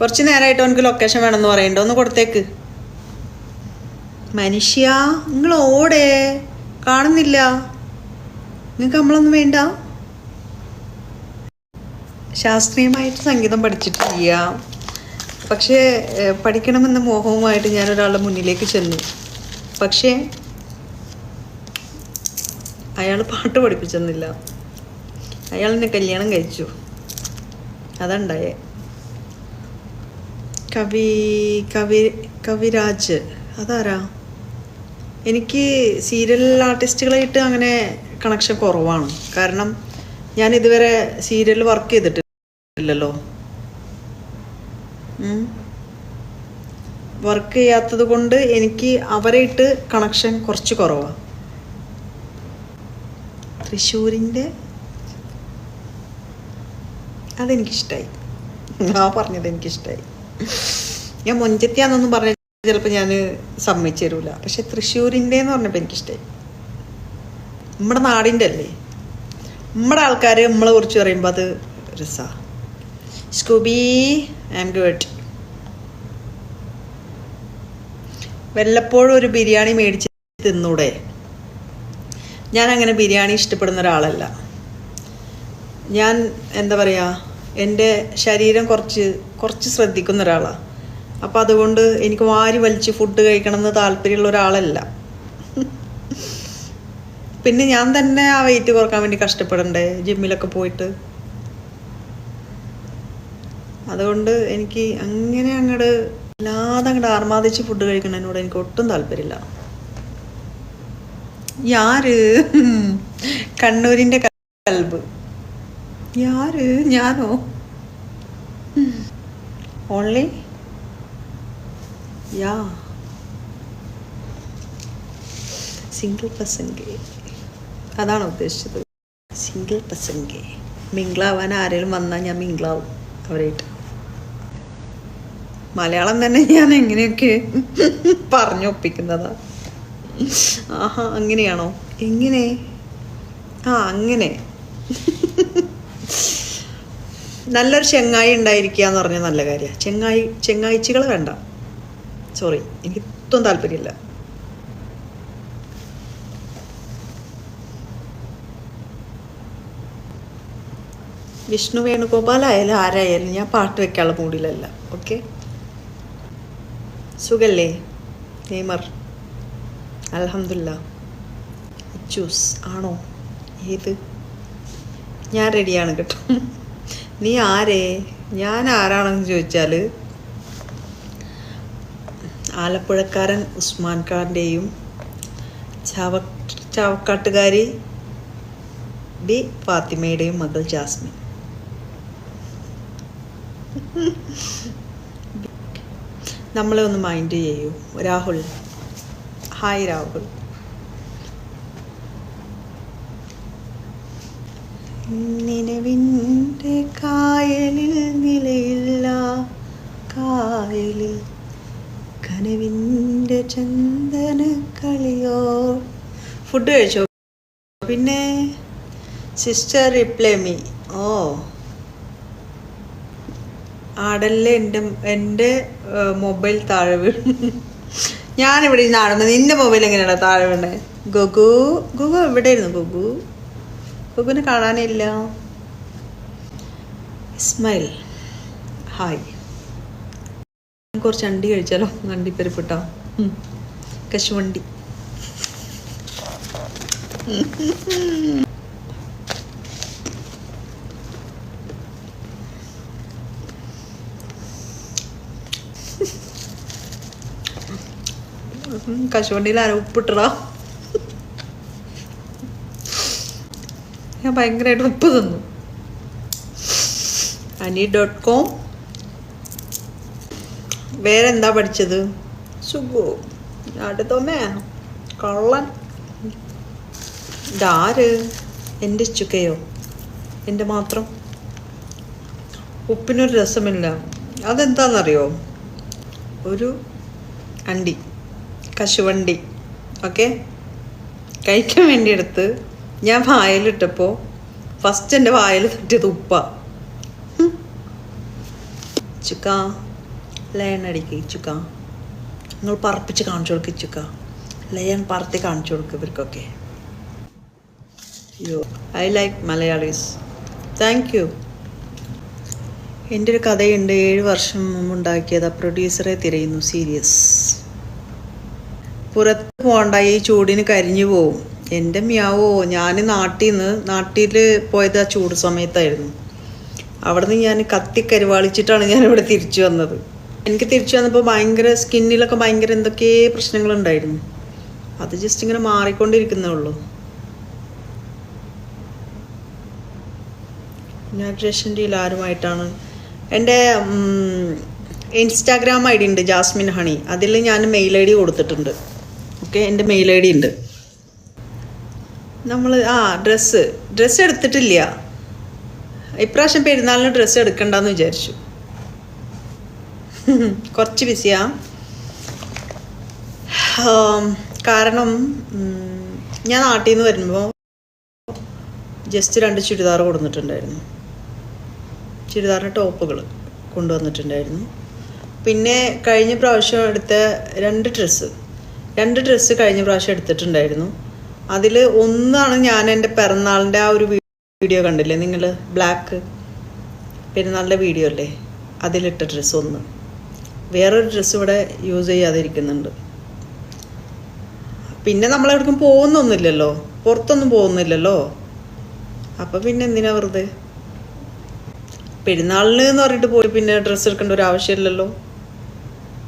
കുറച്ച് നേരമായിട്ട് അവനക്ക് ലൊക്കേഷൻ വേണമെന്ന് പറയണ്ട. ഒന്ന് കൊടുത്തേക്ക്. മനുഷ്യ നിങ്ങൾ ഓടേ. കാണുന്നില്ല. നിങ്ങൾക്ക് നമ്മളൊന്നും വേണ്ട. ശാസ്ത്രീയമായിട്ട് സംഗീതം പഠിച്ചിട്ടില്ല. പക്ഷേ പഠിക്കണമെന്ന മോഹവുമായിട്ട് ഞാൻ ഒരാളുടെ മുന്നിലേക്ക് ചെന്നു. പക്ഷേ അയാൾ പാട്ട് പഠിപ്പിച്ചെന്നില്ല അയാൾ എന്നെ കല്യാണം കഴിച്ചു. അതുണ്ടായേ കവി കവി കവിരാജ്. അതാരാ? എനിക്ക് സീരിയൽ ആർട്ടിസ്റ്റുകളായിട്ട് അങ്ങനെ കണക്ഷൻ കുറവാണ്. കാരണം ഞാൻ ഇതുവരെ സീരിയൽ വർക്ക് ചെയ്തിട്ടില്ലല്ലോ. വർക്ക് ചെയ്യാത്തത് കൊണ്ട് എനിക്ക് അവരായിട്ട് കണക്ഷൻ കുറച്ച് കുറവാണ് തൃശ്ശൂരിന്റെ അതെനിക്കിഷ്ടമായി ആ പറഞ്ഞത് എനിക്കിഷ്ടമായി ഞാൻ മൊഞ്ചത്തിയാന്നൊന്നും പറഞ്ഞ ചിലപ്പോൾ ഞാൻ സമ്മതിച്ചു തരൂല. പക്ഷെ തൃശ്ശൂരിന്റെ എന്ന് പറഞ്ഞപ്പോൾ എനിക്കിഷ്ടമായി നമ്മുടെ നാടിന്റെ അല്ലേ നമ്മുടെ ആൾക്കാർ നമ്മളെ കുറിച്ച് പറയുമ്പോൾ അത് രസാ. Scooby I am good. വല്ലപ്പോഴും ഒരു ബിരിയാണി മേടിച്ച് തിന്നൂടെ? ഞാൻ അങ്ങനെ ബിരിയാണി ഇഷ്ടപ്പെടുന്ന ഒരാളല്ല. ഞാൻ എന്താ പറയുക എന്റെ ശരീരം കുറച്ച് കുറച്ച് ശ്രദ്ധിക്കുന്ന ഒരാളാണ് അപ്പോൾ അതുകൊണ്ട് എനിക്ക് വാരി വലിച്ച് ഫുഡ് കഴിക്കണമെന്ന് താല്പര്യമുള്ള ഒരാളല്ല. പിന്നെ ഞാൻ തന്നെ ആ വെയിറ്റ് കുറയ്ക്കാൻ വേണ്ടി കഷ്ടപ്പെടണ്ടേ? ജിമ്മിലൊക്കെ പോയിട്ട്. അതുകൊണ്ട് എനിക്ക് അങ്ങനെ അങ്ങോട്ട് ഇല്ലാതെ അങ്ങോട്ട് ആർമാദിച്ച് ഫുഡ് കഴിക്കണതിനോട് എനിക്ക് ഒട്ടും താല്പര്യമില്ല. യാര് കണ്ണൂരിന്റെ കൽബ്. യാര്? ഞാനോ? ഓൺലി? യാ. സിംഗിൾ പേഴ്സൺ ഗേ ഉദ്ദേശിച്ചത്. സിംഗിൾ പേഴ്സൺ മിംഗ്ലാവാൻ ആരെങ്കിലും വന്നാൽ ഞാൻ മിംഗ്ലാവും അവരായിട്ട്. മലയാളം തന്നെ ഞാൻ എങ്ങനെയൊക്കെ പറഞ്ഞൊപ്പിക്കുന്നതാ. ആഹാ അങ്ങനെയാണോ? എങ്ങനെ? ആ അങ്ങനെ. നല്ലൊരു ചെങ്ങായി ഉണ്ടായിരിക്കുക എന്ന് പറഞ്ഞാൽ നല്ല കാര്യമാണ് ചെങ്ങായി ചെങ്ങായിച്ചികൾ വേണ്ട. സോറി എനിക്ക് ഒട്ടും താല്പര്യമില്ല. വിഷ്ണു വേണുഗോപാൽ ആയാലും ആരായാലും ഞാൻ പാട്ട് വെക്കാനുള്ള മൂഡിലല്ല ഓക്കെ സുഖല്ലേ? നെയ്മർ. അലഹമില്ല ജ്യൂസ് ആണോ? ഏത്? ഞാൻ റെഡിയാണ് കേട്ടോ. നീ ആരേ? ഞാൻ ആരാണെന്ന് ചോദിച്ചാൽ ആലപ്പുഴക്കാരൻ ഉസ്മാൻ ഖാന്റെയും ചാവ ചാവക്കാട്ടുകാരി ബി ഫാത്തിമയുടെയും മകൾ ജാസ്മിൻ. നമ്മളെ ഒന്ന് മൈൻഡ് ചെയ്യൂ. രാഹുൽ. ഹായ് രാഹുൽ. നിലവിന്റെ കായലിൽ നിലയില്ല. കായലിൽ കനവിന്റെ ചന്ദന കളിയോ ഫുഡ് കഴിച്ചോ? പിന്നെ സിസ്റ്റർ റിപ്ലൈ മീ ഓ. ആടല്ലേ എന്റെ എന്റെ മൊബൈൽ താഴെ വീണു. ഞാനിവിടെ ആടുന്നത് നിന്റെ മൊബൈൽ എങ്ങനെയാണ് താഴെ വീണേ? ഗുഗു ഗുഗു എവിടെയായിരുന്നു ഗുഗു? ഗുഗുവിനെ കാണാനില്ല. ഇസ്മൈൽ ഹായ് കുറച്ച് അണ്ടി കഴിച്ചാലോ? അണ്ടിപ്പരിപ്പിട്ടോ ഉം. കശുവണ്ടി കശുവണ്ടിയിൽ ആരോ ഉപ്പിട്ടടാ ഞാൻ ഭയങ്കരമായിട്ട് ഉപ്പ് തന്നു. അനി ഡോട്ട് കോം വേറെ എന്താ പഠിച്ചത് സുഖു അടുത്തോമേ കള്ളൻ. ഇതാര്? എന്റെ ചുക്കയോ എന്റെ മാത്രം? ഉപ്പിനൊരു രസമില്ല. അതെന്താണെന്നറിയോ ഒരു അണ്ടി. കശുവണ്ടി. ഓക്കെ? കഴിക്കാൻ വേണ്ടി എടുത്ത് ഞാൻ വായിലിട്ടപ്പോൾ ഫസ്റ്റ് എന്റെ വായിൽ തട്ടിയത് ഉപ്പ. ചുക്ക ലയൺ അടിക്ക് ഇച്ചുക്ക. നിങ്ങൾ പറപ്പിച്ച് കാണിച്ചു കൊടുക്കുക ഇച്ചുക്ക. ലയൺ പറത്തി കാണിച്ചു കൊടുക്കുക ഇവർക്കൊക്കെ. Yo I like Malayalis. Thank you. എന്റെ ഒരു കഥയുണ്ട് ഏഴ് വർഷം മുമ്പ് ഉണ്ടാക്കിയത്. പ്രൊഡ്യൂസറെ തിരയുന്നു സീരിയസ്. പുറത്ത് പോകണ്ട ഈ ചൂടിന് കരിഞ്ഞു പോവും. എന്റെ മ്യാവോ ഞാൻ നാട്ടിൽ നിന്ന് നാട്ടിൽ പോയത് ആ ചൂട് സമയത്തായിരുന്നു. അവിടുന്ന് ഞാൻ കത്തി കരുവാളിച്ചിട്ടാണ് ഞാൻ ഇവിടെ തിരിച്ചു വന്നത്. എനിക്ക് തിരിച്ചു വന്നപ്പോൾ ഭയങ്കര സ്കിന്നിലൊക്കെ ഭയങ്കര എന്തൊക്കെ പ്രശ്നങ്ങളുണ്ടായിരുന്നു. അത് ജസ്റ്റ് ഇങ്ങനെ മാറിക്കൊണ്ടിരിക്കുന്നേ ഉള്ളൂ. ഇനാഗ്രേഷന്റെ ആരുമായിട്ടാണ്? എന്റെ ഇൻസ്റ്റാഗ്രാം ഐ ഡി ഉണ്ട് ജാസ്മിൻ ഹണി. അതിൽ ഞാൻ മെയിൽ ഐ ഡി കൊടുത്തിട്ടുണ്ട്. ഓക്കെ എന്റെ മെയിൽ ഐ ഡി ഉണ്ട്. നമ്മൾ ആ ഡ്രസ്സ്. ഡ്രസ്സ് എടുത്തിട്ടില്ല. ഇപ്രാവശ്യം പെരുന്നാളിന് ഡ്രസ്സ് എടുക്കണ്ടെന്ന് വിചാരിച്ചു. കുറച്ച് ബിസിയാ കാരണം ഞാൻ നാട്ടിൽ നിന്ന് വരുമ്പോൾ ജസ്റ്റ് രണ്ട് ചുരിദാർ കൊടുത്തിട്ടുണ്ടായിരുന്നു ചുരിദാറിന്റെ ടോപ്പുകൾ കൊണ്ടുവന്നിട്ടുണ്ടായിരുന്നു. പിന്നെ കഴിഞ്ഞ പ്രാവശ്യം എടുത്ത രണ്ട് ഡ്രസ്സ് രണ്ട് ഡ്രസ്സ് കഴിഞ്ഞ പ്രാവശ്യം എടുത്തിട്ടുണ്ടായിരുന്നു. അതിൽ ഒന്നാണ് ഞാൻ എന്റെ പിറന്നാളിന്റെ ആ ഒരു വീഡിയോ കണ്ടില്ലേ നിങ്ങൾ ബ്ലാക്ക് പെരുന്നാളിന്റെ വീഡിയോ അല്ലേ? അതിലിട്ട ഡ്രസ്സ് ഒന്ന്. വേറൊരു ഡ്രസ്സ് ഇവിടെ യൂസ് ചെയ്യാതിരിക്കുന്നുണ്ട്. പിന്നെ നമ്മളെവിടേക്കും പോകുന്നൊന്നുമില്ലല്ലോ? പുറത്തൊന്നും പോകുന്നില്ലല്ലോ? അപ്പം പിന്നെ എന്തിനാ വെറുതെ? പെരുന്നാളിന് എന്ന് പറഞ്ഞിട്ട് പോയി പിന്നെ ഡ്രസ്സ് എടുക്കേണ്ട ഒരു ആവശ്യമില്ലല്ലോ?